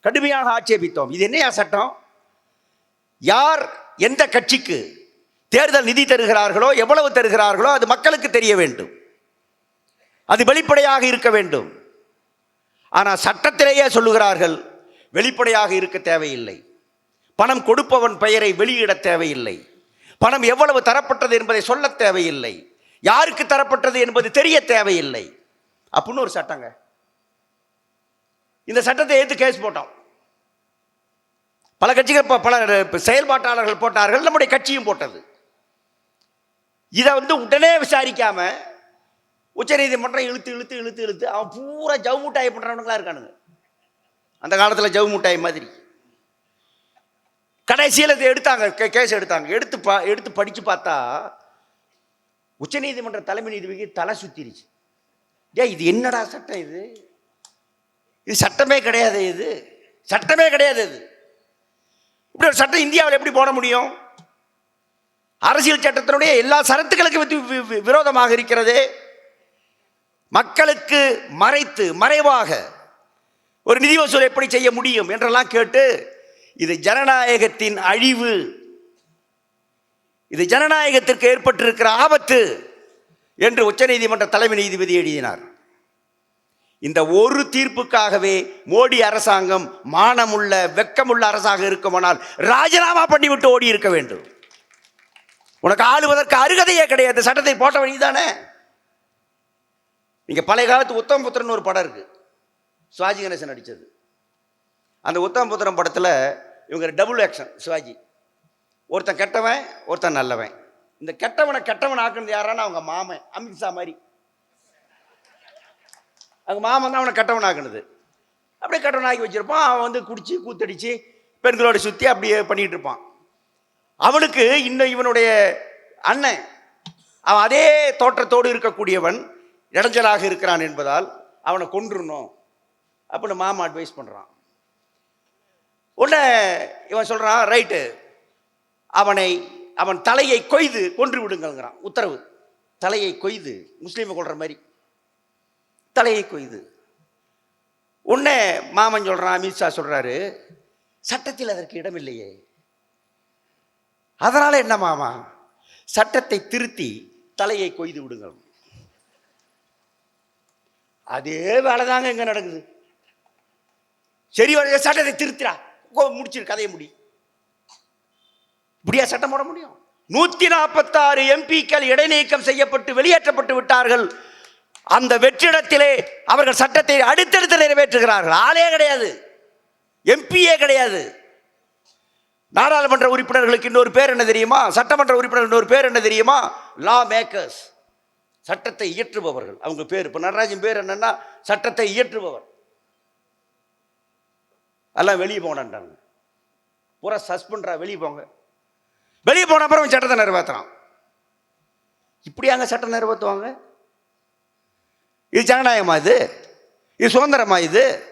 கடுமையாக ஆட்சேபித்தோம். இது என்னையா சட்டம்? யார் எந்த கட்சிக்கு தேர்தல் நிதி தருகிறார்களோ எவ்வளவு தருகிறார்களோ அது மக்களுக்கு தெரிய வேண்டும். அது வெளிப்படையாக இருக்க வேண்டும். ஆனால் சட்டத்திலேயே சொல்லுகிறார்கள் வெளிப்படையாக இருக்க தேவையில்லை. பணம் கொடுப்பவன் பெயரை வெளியிட தேவையில்லை. பணம் எவ்வளவு தரப்பட்டது என்பதை சொல்ல தேவையில்லை. யாருக்கு தரப்பட்டது என்பது தெரிய தேவையில்லை. அப்படின்னு ஒரு சட்டங்க. இந்த சட்டத்தை ஏற்று கேஸ் போட்டோம். பல கட்சிகள் ப- பல செயல்பாட்டாளர்கள் போட்டார்கள் நம்முடைய கட்சியும் போட்டது. இதை வந்து உடனே விசாரிக்காம உச்சநீதிமன்றம் இழுத்து இழுத்து இழுத்து இழுத்து அவன் பூரா ஜவு முட்டாய் பண்ணுறவனுங்களா இருக்கானுங்க. அந்த காலத்தில் ஜவு முட்டாய் மாதிரி. கடைசியில் இதை எடுத்தாங்க கே- கேஸ் எடுத்தாங்க. எடுத்து பா எடுத்து படித்து பார்த்தா உச்சநீதிமன்ற தலைமை நீதிபதிக்கு தலை சுத்திருச்சு. ஏன் இது என்னடா சட்டம் இது? இது சட்டமே கிடையாது இது. சட்டமே கிடையாது இது. இப்படி ஒரு சட்டம் இந்தியாவில் எப்படி போட முடியும்? அரசியல் சட்டத்தினுடைய எல்லா சரத்துகளுக்கும் வி- விரோதமாக இருக்கிறதே. மக்களுக்கு மறைத்து மறைவாக ஒரு நிதி வசூல் எப்படி செய்ய முடியும் என்றெல்லாம் கேட்டு இது ஜனநாயகத்தின் அழிவு. இது ஜனநாயகத்திற்கு ஏற்பட்டிருக்கிற ஆபத்து என்று உச்சநீதிமன்ற தலைமை நீதிபதி எழுதினார். இந்த ஒரு தீர்ப்புக்காகவே மோடி அரசாங்கம் மானமுள்ள வெக்கமுள்ள அரசாக இருக்குமானால் ராஜினாமா பண்ணிவிட்டு ஓடி இருக்க வேண்டும். உனக்கு ஆளுவதற்கு அருகதையே கிடையாது. சட்டத்தை போட்ட வழிதானே இங்கே பழைய காலத்து உத்தம புத்திரன் ஒரு படம் இருக்கு. சிவாஜி கணேசன் நடித்தது அந்த உத்தம புத்திரன் படத்தில் இவங்க டபுள் ஆக்ஷன் சிவாஜி. ஒருத்தன் கெட்டவன் ஒருத்தன் நல்லவன். இந்த கெட்டவனை கெட்டவன் ஆக்குனது யாரானா அவங்க மாமன் அமித்ஷா மாதிரி. அவங்க மாமன் தான் அவனை கெட்டவன் அப்படியே கட்டவனாகி வச்சுருப்பான். வச்சிருப்பான் அவன் வந்து குடித்து கூத்தடித்து பெண்களோட சுற்றி அப்படியே பண்ணிகிட்டு இருப்பான். அவனுக்கு இன்னும் இவனுடைய அண்ணன் அவன் அதே தோற்றத்தோடு இருக்கக்கூடியவன் இடைஞ்சலாக இருக்கிறான் என்பதால் அவனை கொன்றுணும் அப்படின்னு மாமா அட்வைஸ் பண்ணுறான் உடனே இவன் சொல்கிறான் ரைட்டு அவனை அவன் தலையை கொய்து கொன்று விடுங்கிறான் உத்தரவு. தலையை கொய்து முஸ்லீமை கொள்கிற மாதிரி. தலையை கொய்து. உடனே மாமன் சொல்கிறான் அமித்ஷா சொல்கிறாரு சட்டத்தில் அதற்கு இடம் இல்லையே அதனால என்ன மாமா? சட்டத்தை திருத்தி தலையை கொய்து விடுங்கள். அதே வேலை தாங்க இங்க நடக்குது. சரி சட்டத்தை திருத்திரா முடிச்சிரு கதையை முடி. இப்படியா சட்டம் போட முடியும்? நூத்தி நாற்பத்தாறு எம்பிக்கள் இடைநீக்கம் செய்யப்பட்டு வெளியேற்றப்பட்டு விட்டார்கள். அந்த வெற்றிடத்திலே அவர்கள் சட்டத்தை அடுத்தடுத்து நிறைவேற்றுகிறார்கள். ஆளே கிடையாது. எம்பியே கிடையாது. நாடாளுமன்ற உறுப்பினர்களுக்கு இன்னொரு பேர் என்ன தெரியுமா? சட்டமன்ற உறுப்பினர்கள் இன்னொரு பேர் என்ன தெரியுமா? லா மேக்கர்ஸ் சட்டத்தை இயற்றுபவர்கள். அவங்க பேர் இப்போ நடராஜன் பேர் என்னன்னா சட்டத்தை இயற்றுபவர். எல்லாம் வெளியே போனான்டாங்க பூரா சஸ்பெண்டா வெளியே போங்க. வெளியே போன அப்புறம் சட்டத்தை நிறைவேற்றுறான் இப்படியாங்க சட்டம் நிறைவேற்றுவாங்க இது ஜனநாயகமா இது? இது சுதந்திரமா இது?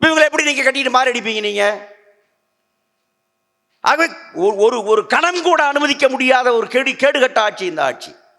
இவங்களை எப்படி நீங்கள் கட்டிட்டு மாறடிப்பீங்க நீங்கள் ஆகவே ஒரு- ஒரு ஒரு கணம் கூட அனுமதிக்க முடியாத ஒரு கேடு கேடுகட்ட ஆட்சி இந்த ஆட்சி.